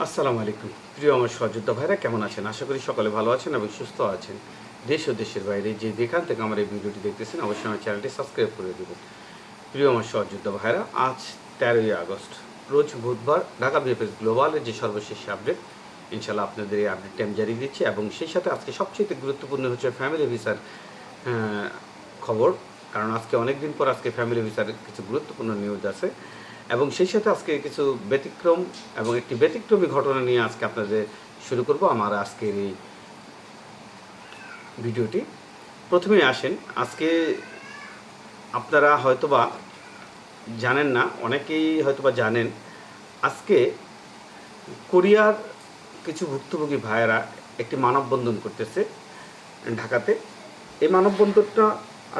আসসালামু আলাইকুম। প্রিয় আমার সহযোদ্ধা ভাইরা, কেমন আছেন? আশা করি সকলে ভালো আছেন এবং সুস্থ আছেন। দেশ ও দেশের বাইরে যে যেখান থেকে আমার এই ভিডিওটি দেখতেছেন, অবশ্যই আমার চ্যানেলটি সাবস্ক্রাইব করে দেবেন। প্রিয় আমার সহযোদ্ধা ভাইরা, আজ তেরোই আগস্ট, রোজ বুধবার ঢাকা বিএফএস গ্লোবালের যে সর্বশেষ আপডেট ইনশাল্লাহ আপনাদের এই আপডেটটি আমি জারি দিচ্ছি এবং সেই সাথে আজকে সবচেয়ে গুরুত্বপূর্ণ হচ্ছে ফ্যামিলি ভিসার খবর। কারণ আজকে অনেক দিন পর আজকে ফ্যামিলি ভিসার কিছু গুরুত্বপূর্ণ নিউজ আছে। এবং সেই সাথে আজকে কিছু ব্যতিক্রম এবং একটি ব্যতিক্রমী ঘটনা নিয়ে আজকে আপনাদের শুরু করব। আমার আজকের এই ভিডিওটি। প্রথমেই আসেন। আজকে আপনারা হয়তোবা জানেন না, অনেকেই হয়তোবা জানেন, আজকে কোরিয়ার কিছু ভুক্তভোগী ভাইয়েরা একটি মানববন্ধন করতেছে ঢাকাতে। এই মানববন্ধনটা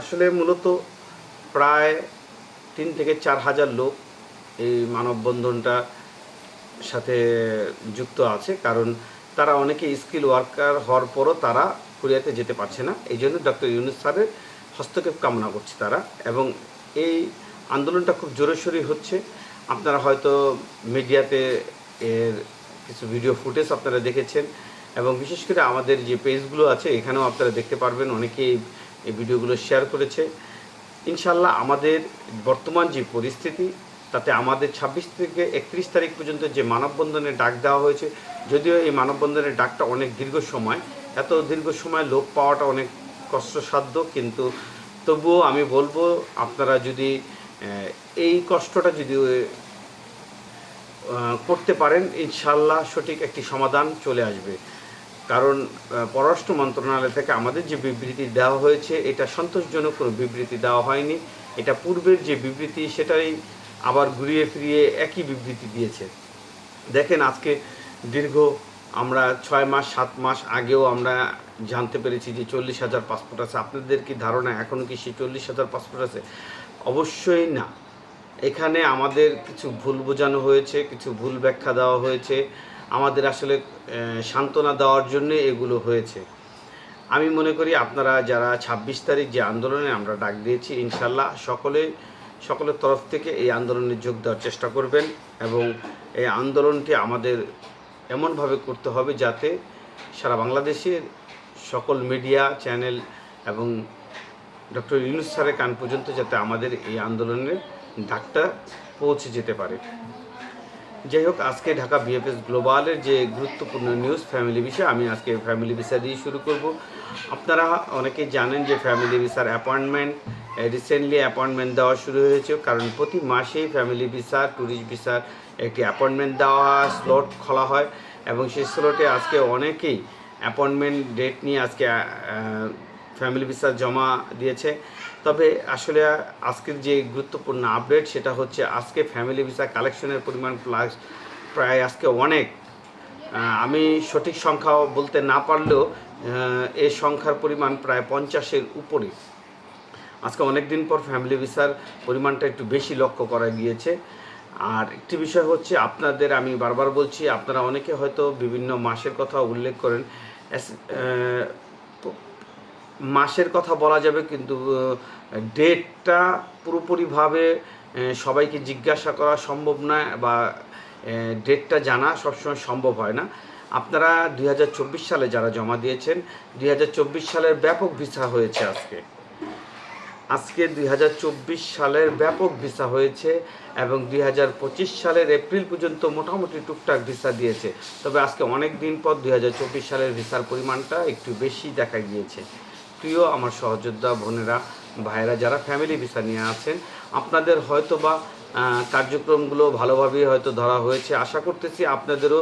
আসলে মূলত প্রায় তিন থেকে চার হাজার লোক এই মানববন্ধনটা সাথে যুক্ত আছে, কারণ তারা অনেকে স্কিল ওয়ার্কার হওয়ার পরও তারা কোরিয়াতে যেতে পারছে না। এই জন্য ডক্টর ইউনুস স্যারের হস্তক্ষেপ কামনা করছে তারা এবং এই আন্দোলনটা খুব জোরেশোরি হচ্ছে। আপনারা হয়তো মিডিয়াতে এর কিছু ভিডিও ফুটেজ আপনারা দেখেছেন এবং বিশেষ করে আমাদের যে পেজগুলো আছে, এখানেও আপনারা দেখতে পারবেন, অনেকেই এই ভিডিওগুলো শেয়ার করেছে। ইনশাল্লাহ আমাদের বর্তমান যে পরিস্থিতি তাতে আমাদের ছাব্বিশ থেকে একত্রিশ তারিখ পর্যন্ত যে মানববন্ধনের ডাক দেওয়া হয়েছে, যদিও এই মানববন্ধনের ডাকটা অনেক দীর্ঘ সময়, এত দীর্ঘ সময় লোক পাওয়াটা অনেক কষ্টসাধ্য, কিন্তু তবুও আমি বলব আপনারা যদি এই কষ্টটা যদি করতে পারেন ইনশাল্লাহ সঠিক একটি সমাধান চলে আসবে। কারণ পররাষ্ট্র মন্ত্রণালয় থেকে আমাদের যে বিবৃতি দেওয়া হয়েছে, এটা সন্তোষজনক কোনো বিবৃতি দেওয়া হয়নি। এটা পূর্বের যে বিবৃতি, সেটাই আবার ঘুরিয়ে ফিরিয়ে একই বিবৃতি দিয়েছে। দেখেন আজকে দীর্ঘ আমরা ছয় মাস, সাত মাস আগেও আমরা জানতে পেরেছি যে চল্লিশ হাজার পাসপোর্ট আছে। আপনাদের কি ধারণা এখনও কি সেই চল্লিশ হাজার পাসপোর্ট আছে? অবশ্যই না। এখানে আমাদের কিছু ভুল বোঝানো হয়েছে, কিছু ভুল ব্যাখ্যা দেওয়া হয়েছে। আমাদের আসলে সান্ত্বনা দেওয়ার জন্য এগুলো হয়েছে। আমি মনে করি আপনারা যারা ছাব্বিশ তারিখ যে আন্দোলনে আমরা ডাক দিয়েছি, ইনশাল্লাহ সকলে সকলের তরফ থেকে এই আন্দোলনে যোগ দেওয়ার চেষ্টা করবেন এবং এই আন্দোলনটি আমাদের এমনভাবে করতে হবে যাতে সারা বাংলাদেশের সকল মিডিয়া চ্যানেল এবং ডক্টর ইউনুস স্যারের কান পর্যন্ত যাতে আমাদের এই আন্দোলনের ডাকটা পৌঁছে যেতে পারে। যাই হোক, আজকে ঢাকা বিএফএস গ্লোবালের যে গুরুত্বপূর্ণ নিউজ, ফ্যামিলি বিষয়, আমি আজকে ফ্যামিলি ভিসা দিয়ে শুরু করব। আপনারা অনেকেই জানেন যে ফ্যামিলি ভিসার অ্যাপয়েন্টমেন্ট রিসেন্টলি অ্যাপয়েন্টমেন্ট দেওয়া শুরু হয়েছে, কারণ প্রতি মাসেই ফ্যামিলি ভিসা ট্যুরিস্ট ভিসার একটি অ্যাপয়েন্টমেন্ট দেওয়া স্লট খোলা হয় এবং সেই স্লটে আজকে অনেকেই অ্যাপয়েন্টমেন্ট ডেট নিয়ে আজকে ফ্যামিলি ভিসা জমা দিয়েছে। তবে আসলে আজকের যে গুরুত্বপূর্ণ আপডেট সেটা হচ্ছে আজকে ফ্যামিলি ভিসা কালেকশনের পরিমাণ প্লাস প্রায় আজকে অনেক। আমি সঠিক সংখ্যা বলতে না পারলেও এ সংখ্যার পরিমাণ প্রায় পঞ্চাশের উপরে। আজকে অনেক দিন পর ফ্যামিলি ভিসার পরিমাণটা একটু বেশি লক্ষ্য করা গিয়েছে। আর একটি বিষয় হচ্ছে, আপনাদের আমি বারবার বলছি, আপনারা অনেকে হয়তো বিভিন্ন মাসের কথা উল্লেখ করেন। মাসের কথা বলা যাবে, কিন্তু ডেটটা পুরোপুরিভাবে সবাইকে জিজ্ঞাসা করা সম্ভব নয় বা ডেটটা জানা সবসময় সম্ভব হয় না। আপনারা দুই হাজার চব্বিশ সালে যারা জমা দিয়েছেন, দুই হাজার চব্বিশ সালের ব্যাপক ভিসা হয়েছে আজকে। আজকে দুই হাজার চব্বিশ সালের ব্যাপক ভিসা হয়েছে এবং দুই হাজার পঁচিশ সালের এপ্রিল পর্যন্ত মোটামুটি টুকটাক ভিসা দিয়েছে। তবে আজকে অনেক দিন পর দুই হাজার চব্বিশ সালের ভিসার পরিমাণটা একটু বেশি দেখা গিয়েছে। প্রিয় আমার সহযোদ্ধা, বোনেরা, ভাইয়েরা যারা ফ্যামিলি ভিসা নিয়ে আছেন, আপনাদের হয়তো বা কার্যক্রমগুলো ভালোভাবেই হয়তো ধরা হয়েছে। আশা করতেছি আপনাদেরও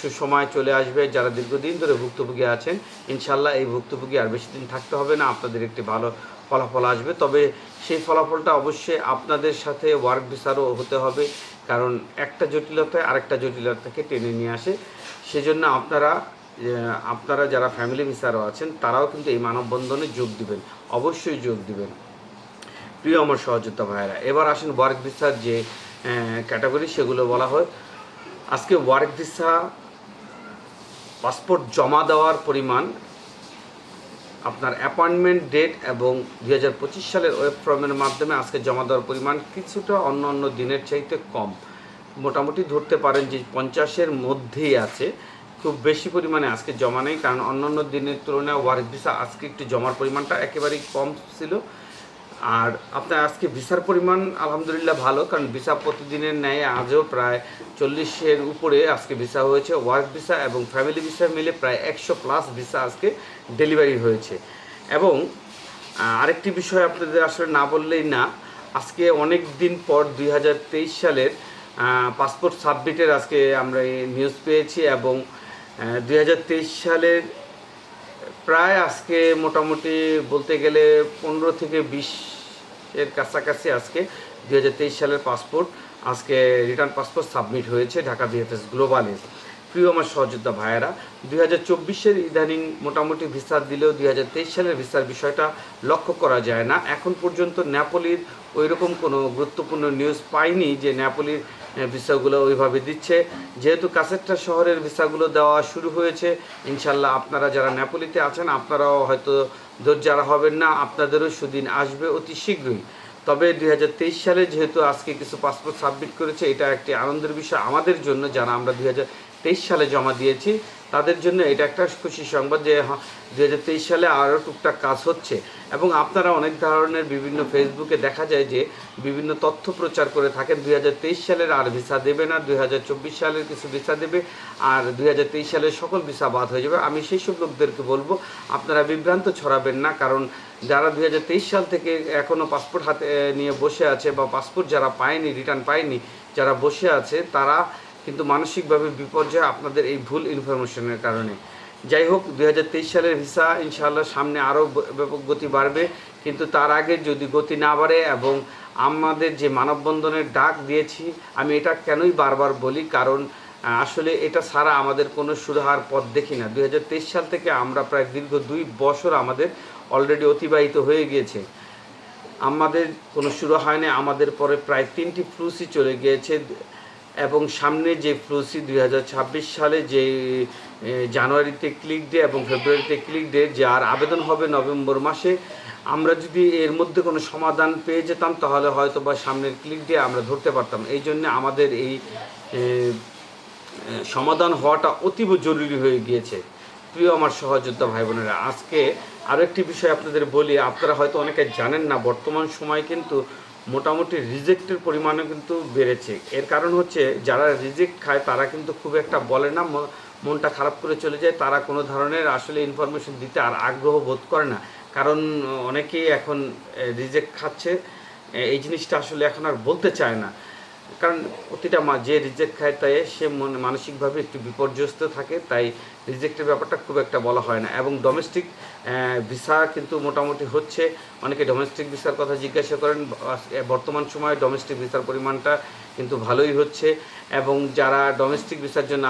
সুসময় চলে আসবে যারা দীর্ঘদিন ধরে ভুক্তভোগী আছেন। ইনশাল্লাহ এই ভুক্তভোগী আর বেশি দিন থাকতে হবে না। আপনাদের একটি ভালো ফলাফল আসবে। তবে সেই ফলাফলটা অবশ্যই আপনাদের সাথে ওয়ার্ক ভিসারও হতে হবে। কারণ একটা জটিলতায় আরেকটা জটিলতাকে টেনে নিয়ে আসে। সেজন্য আপনারা আপনারা যারা ফ্যামিলি ভিসারও আছেন, তারাও কিন্তু এই মানববন্ধনে যোগ দিবেন। অবশ্যই যোগ দিবেন। প্রিয় আমার সহযোদ্ধা ভাইয়েরা, এবার আসেন ওয়ার্ক ভিসার যে ক্যাটাগরি সেগুলো বলা হয়। আজকে ওয়ার্ক ভিসা পাসপোর্ট জমা দেওয়ার পরিমাণ আপনার অ্যাপয়েন্টমেন্ট ডেট এবং দুই হাজার পঁচিশ সালের ওয়েব ফর্মের মাধ্যমে আজকে জমা দেওয়ার পরিমাণ কিছুটা অন্য অন্য দিনের চাইতে কম। মোটামুটি ধরতে পারেন যে পঞ্চাশের মধ্যেই আছে। খুব বেশি পরিমাণে আজকে জমা নেই, কারণ অন্যান্য দিনের তুলনায় ওয়ার্ক ভিসা আজকে একটু জমার পরিমাণটা একেবারেই কম ছিল। আর আপনার আজকে ভিসার পরিমাণ আলহামদুলিল্লাহ ভালো, কারণ ভিসা প্রতিদিনের ন্যায় আজও প্রায় চল্লিশের উপরে আজকে ভিসা হয়েছে। ওয়ার্ক ভিসা এবং ফ্যামিলি ভিসা মিলে প্রায় একশো প্লাস ভিসা আজকে ডেলিভারি হয়েছে। এবং আরেকটি বিষয় আপনাদের আসলে না বললেই না, আজকে অনেক দিন পর দুই হাজার তেইশ সালের পাসপোর্ট সাবমিটের আজকে আমরা নিউজ পেয়েছি এবং দুই হাজার তেইশ সালের প্রায় আজকে মোটামুটি বলতে গেলে পনেরো থেকে বিশ এর কাছাকাছি আজকে দু হাজার তেইশ সালের পাসপোর্ট আজকে রিটার্ন পাসপোর্ট সাবমিট হয়েছে ঢাকা বিএফএস গ্লোবালে প্রিয় আমার সহযোদ্ধা ভাইয়েরা, দুই হাজার চব্বিশের ইদানিং মোটামুটি ভিসা দিলেও দুই হাজার তেইশ সালের ভিসার বিষয়টা লক্ষ্য করা যায় না। এখন পর্যন্ত ন্যাপোলির ওই রকম কোনো গুরুত্বপূর্ণ নিউজ পাইনি যে ন্যাপোলির ভিসাগুলো ওইভাবে দিচ্ছে। যেহেতু কাসেটটা শহরের ভিসাগুলো দেওয়া শুরু হয়েছে ইনশাল্লাহ আপনারা যারা ন্যাপোলিতে আছেন, আপনারাও হয়তো ধৈর্যারা হবেন না, আপনাদেরও সুদিন আসবে অতি শীঘ্রই। তবে দুই হাজার তেইশ সালে যেহেতু আজকে কিছু পাসপোর্ট সাবমিট করেছে, এটা একটি আনন্দের বিষয় আমাদের জন্য, যারা আমরা দুই সালে জমা দিয়েছি। তাদের জন্য এটা একটা খুশি সংবাদ যে দু হাজার তেইশ সালে আরও টুকটাক কাজ হচ্ছে। এবং আপনারা অনেক ধরনের বিভিন্ন ফেসবুকে দেখা যায় যে, বিভিন্ন তথ্য প্রচার করে থাকেন। দুই হাজার তেইশ সালের আর ভিসা দেবে না দুই হাজার চব্বিশ সালের কিছু ভিসা দেবে, আর দুই হাজার তেইশ সালের সকল ভিসা বাদ হয়ে যাবে। আমি সেই সব লোকদেরকে বলব, আপনারা বিভ্রান্ত ছড়াবেন না, কারণ যারা দুই হাজার তেইশ সাল থেকে এখনও পাসপোর্ট হাতে নিয়ে বসে আছে বা পাসপোর্ট যারা পায়নি, রিটার্ন পায়নি, যারা বসে আছে, তারা কিন্তু মানসিকভাবে বিপর্যয় আপনাদের এই ভুল ইনফরমেশনের কারণে। যাই হোক, দুই হাজার তেইশ সালের ভিসা ইনশাআল্লাহ সামনে আরও ব্যাপক গতি বাড়বে। কিন্তু তার আগে যদি গতি না বাড়ে এবং আমাদের যে মানববন্ধনের ডাক দিয়েছি, আমি এটা কেনই বারবার বলি? কারণ আসলে এটা ছাড়া আমাদের কোনো সুরাহার পথ দেখি না। দুই হাজার তেইশ সাল থেকে আমরা প্রায় দীর্ঘ দুই বছর আমাদের অলরেডি অতিবাহিত হয়ে গিয়েছে। আমাদের কোনো শুরু হয়নি। আমাদের পরে প্রায় তিনটি ফ্লুসি চলে গিয়েছে। এবং সামনে যে ফ্লুসি দুই সালে যে জানুয়ারিতে ক্লিক ডে এবং ফেব্রুয়ারিতে ক্লিক ডে যার আবেদন হবে নভেম্বর মাসে, আমরা যদি এর মধ্যে কোনো সমাধান পেয়ে যেতাম, তাহলে হয়তো বা সামনের ক্লিক ডে আমরা ধরতে পারতাম। এই জন্য আমাদের এই সমাধান হওয়াটা অতীব জরুরি হয়ে গিয়েছে। প্রিয় আমার সহযোদ্ধা ভাই বোনেরা আজকে আরও একটি বিষয় আপনাদের বলি, আপনারা হয়তো অনেকে জানেন না, বর্তমান সময় কিন্তু মোটামুটি রিজেক্টের পরিমাণও কিন্তু বেড়েছে। এর কারণ হচ্ছে, যারা রিজেক্ট খায়, তারা কিন্তু খুব একটা বলে না মনটা খারাপ করে চলে যায়। তারা কোনো ধরনের আসলে ইনফরমেশন দিতে আর আগ্রহ বোধ করে না। কারণ, অনেকেই এখন রিজেক্ট খাচ্ছে। এই জিনিসটা আসলে এখন আর বলতে চায় না। কারণ প্রতিটা মা যে রিজেক্ট খায়, তাই সে মনে, মানসিকভাবে একটু বিপর্যস্ত থাকে, তাই রিজেক্টের ব্যাপারটা খুব একটা বলা হয় না। এবং ডোমেস্টিক ভিসা কিন্তু মোটামুটি হচ্ছে, অনেকে ডোমেস্টিক ভিসার কথা জিজ্ঞাসা করেন বর্তমান সময়ে ডোমেস্টিক ভিসার পরিমাণটা কিন্তু ভালোই হচ্ছে। এবং যারা ডোমেস্টিক ভিসার জন্য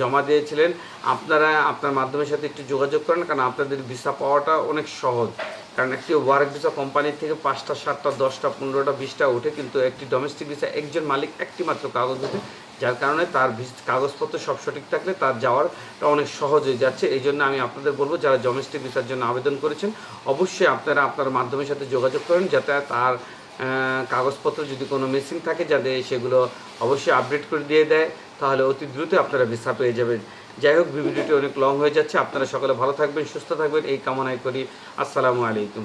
জমা দিয়েছিলেন, আপনারা, আপনার মাধ্যমের সাথে একটু যোগাযোগ করেন, কারণ আপনাদের ভিসা পাওয়াটা অনেক সহজ। কারণ একটি ওয়ার্ক ভিসা কোম্পানি থেকে পাঁচটা, সাতটা, দশটা, পনেরোটা, বিশটা ওঠে, কিন্তু একটি ডোমেস্টিক ভিসা একজন মালিক একটি মাত্র কাগজ ওঠে, যার কারণে তার ভিস- কাগজপত্র সব সঠিক থাকলে তার যাওয়ারটা অনেক সহজ হয়ে যাচ্ছে। এই জন্য আমি আপনাদের বলব, যারা ডোমেস্টিক ভিসার জন্য আবেদন করেছেন, অবশ্যই আপনারা আপনার মাধ্যমের সাথে যোগাযোগ করেন, যাতে তার কাগজপত্র যদি কোনো মিসিং থাকে, যাতে সেগুলো অবশ্যই আপডেট করে দিয়ে দেয়, তাহলে অতি দ্রুত আপনারা ভিসা পেয়ে যাবেন। যাই হোক, ভিডিওটি অনেক লং হয়ে যাচ্ছে। আপনারা সকলে ভালো থাকবেন, সুস্থ থাকবেন। এই কামনাই করি। আসসালামু আলাইকুম।